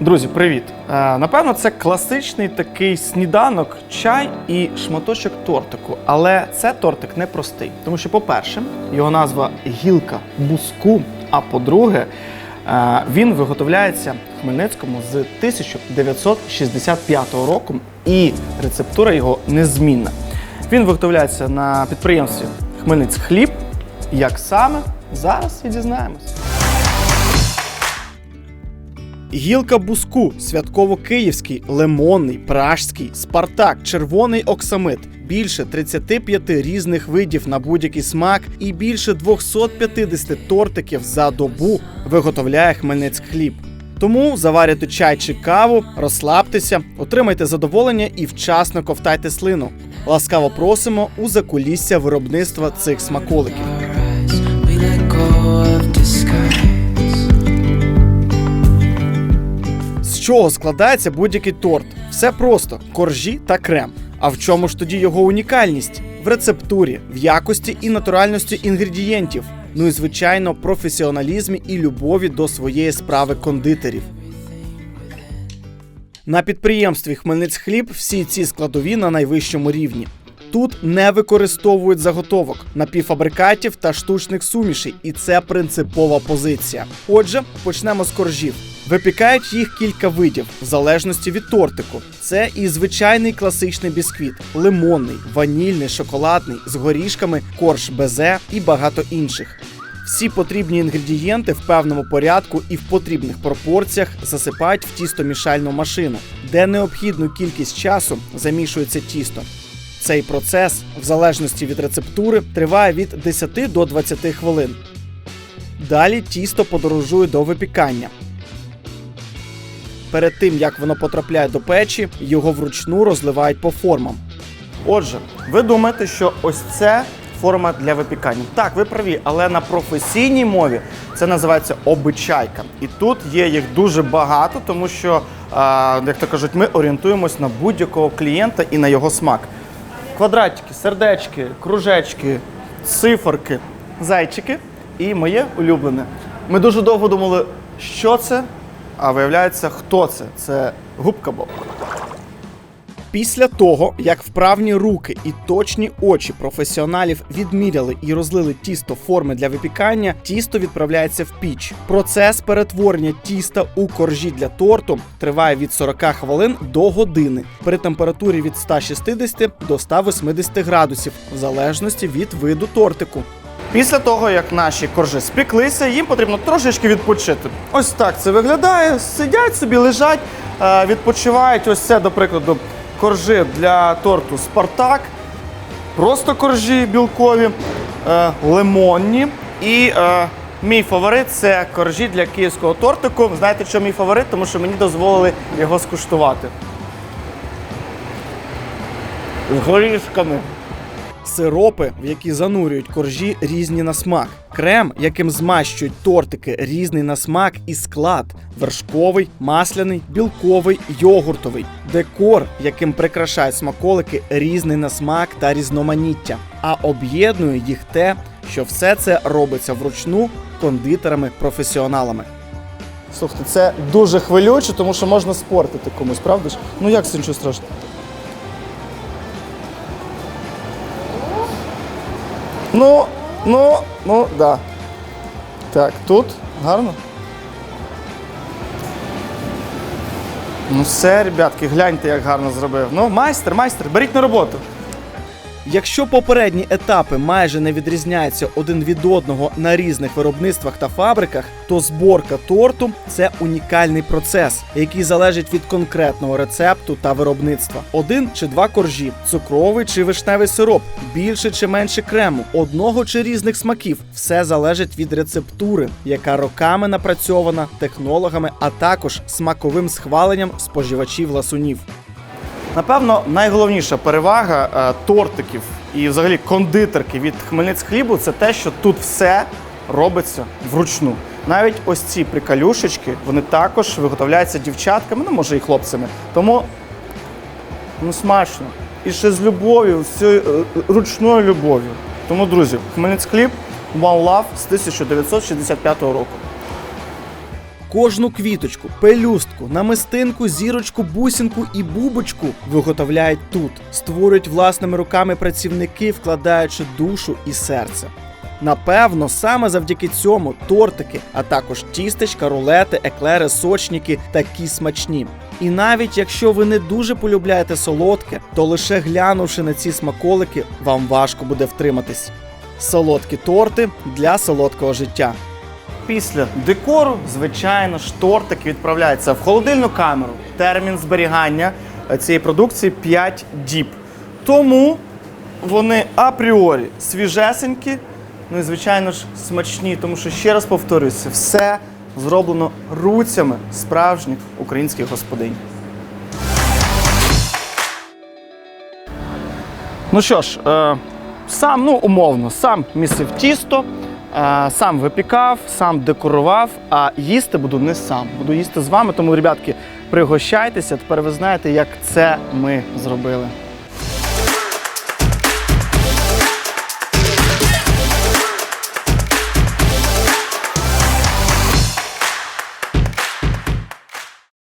Друзі, привіт! Е, Напевно, це класичний такий сніданок, чай і шматочок тортику. Але це тортик не простий. Тому що, по-перше, його назва гілка буску. А по-друге, е, він виготовляється в Хмельницькому з 1965 року, і рецептура його незмінна. Він виготовляється на підприємстві Хмельницьхліб. Як саме зараз і дізнаємось. Гілка буску, святково-київський, лимонний, пражський, спартак, червоний оксамит. Більше 35 різних видів на будь-який смак і більше 250 тортиків за добу виготовляє Хмельницький Тому заварюйте чай чи каву, розслабтеся, отримайте задоволення і вчасно ковтайте слину. Ласкаво просимо у закулісся виробництва цих смаколиків. Чого складається будь-який торт? Все просто: коржі та крем. А в чому ж тоді його унікальність? В рецептурі, в якості і натуральності інгредієнтів. Ну і звичайно, професіоналізмі і любові до своєї справи кондитерів. На підприємстві Хмельницьхліб всі ці складові на найвищому рівні. Тут не використовують заготовок, напівфабрикатів та штучних сумішей, і це принципова позиція. Отже, почнемо з коржів. Випікають їх кілька видів, в залежності від тортику. Це і звичайний класичний бісквіт, лимонний, ванільний, шоколадний, з горішками, корж безе і багато інших. Всі потрібні інгредієнти в певному порядку і в потрібних пропорціях засипають в тістомішальну машину, де необхідну кількість часу замішується тісто. Цей процес, в залежності від рецептури, триває від 10 до 20 хвилин. Далі тісто подорожує до випікання. Перед тим як воно потрапляє до печі, його вручну розливають по формам. Отже, ви думаєте, що ось це форма для випікання. Так, ви праві, але на професійній мові це називається обичайка. І тут є їх дуже багато, тому що, як то кажуть, ми орієнтуємось на будь-якого клієнта і на його смак. Квадратики, сердечки, кружечки, циферки, зайчики і моє улюблене. Ми дуже довго думали, що це, а виявляється, хто це. Це губка Боб. Після того, як вправні руки і точні очі професіоналів відміряли і розлили тісто форми для випікання, тісто відправляється в піч. Процес перетворення тіста у коржі для торту триває від 40 хвилин до години при температурі від 160 до 180 градусів, в залежності від виду тортику. Після того, як наші коржі спеклися, їм потрібно трошечки відпочити. Ось так це виглядає. Сидять собі, лежать, е, відпочивають. Ось це, до прикладу, коржі для торту Спартак. Просто коржі білкові, е, лимонні. І е, мій фаворит це коржі для київського тортику. Знаєте, що мій фаворит? Тому що мені дозволили його скуштувати. З горішками. Сиропи, в які занурюють коржі, різні на смак. Крем, яким змащують тортики, різний на смак і склад: вершковий, масляний, білковий, йогуртовий. Декор, яким прикрашають смаколики, різний на смак та різноманіття. А об'єднує їх те, що все це робиться вручну кондитерами-професіоналами. Слухайте, це дуже хвилююче, тому що можна спортити комусь, правда ж? Ну як це нічого страшного? Ну, ну, ну, да. Так, тут гарно. Ну все, ребятки, гляньте, як гарно зробив. Ну, майстер, майстер, беріть на роботу. Якщо попередні етапи майже не відрізняються один від одного на різних виробництвах та фабриках, то зборка торту це унікальний процес, який залежить від конкретного рецепту та виробництва. Один чи два коржі, цукровий чи вишневий сироп, більше чи менше крему, одного чи різних смаків. Все залежить від рецептури, яка роками напрацьована технологами, а також смаковим схваленням споживачів ласунів. Напевно, найголовніша перевага е, тортиків і взагалі кондитерки від Хмельницькхлібу це те, що тут все робиться вручну. Навіть ось ці приколюшечки, вони також виготовляються дівчатками, ну може і хлопцями. Тому ну смачно. І ще з любов'ю, цією е, ручною любов'ю. Тому, друзі, Хмельницький хліб One Love з 1965 року. Кожну квіточку, пелюстку, намистинку, зірочку, бусинку і бубочку виготовляють тут, створюють власними руками працівники, вкладаючи душу і серце. Напевно, саме завдяки цьому тортики, а також тістечка, рулети, еклери, сочники такі смачні. І навіть якщо ви не дуже полюбляєте солодке, то лише глянувши на ці смаколики, вам важко буде втриматись. Солодкі торти для солодкого життя. Після декору, звичайно ж, тортики відправляються в холодильну камеру. Термін зберігання е, цієї продукції 5 діб. Тому вони апріорі свіжесенькі, ну і звичайно ж смачні, тому що ще раз повторюся, все зроблено руцями справжніх українських господинь. Ну що ж, е, сам, ну умовно, сам місив тісто, сам випікав, сам декорував, а їсти буду не сам. Буду їсти з вами. Тому, ребятки, пригощайтеся. Тепер ви знаєте, як це ми зробили.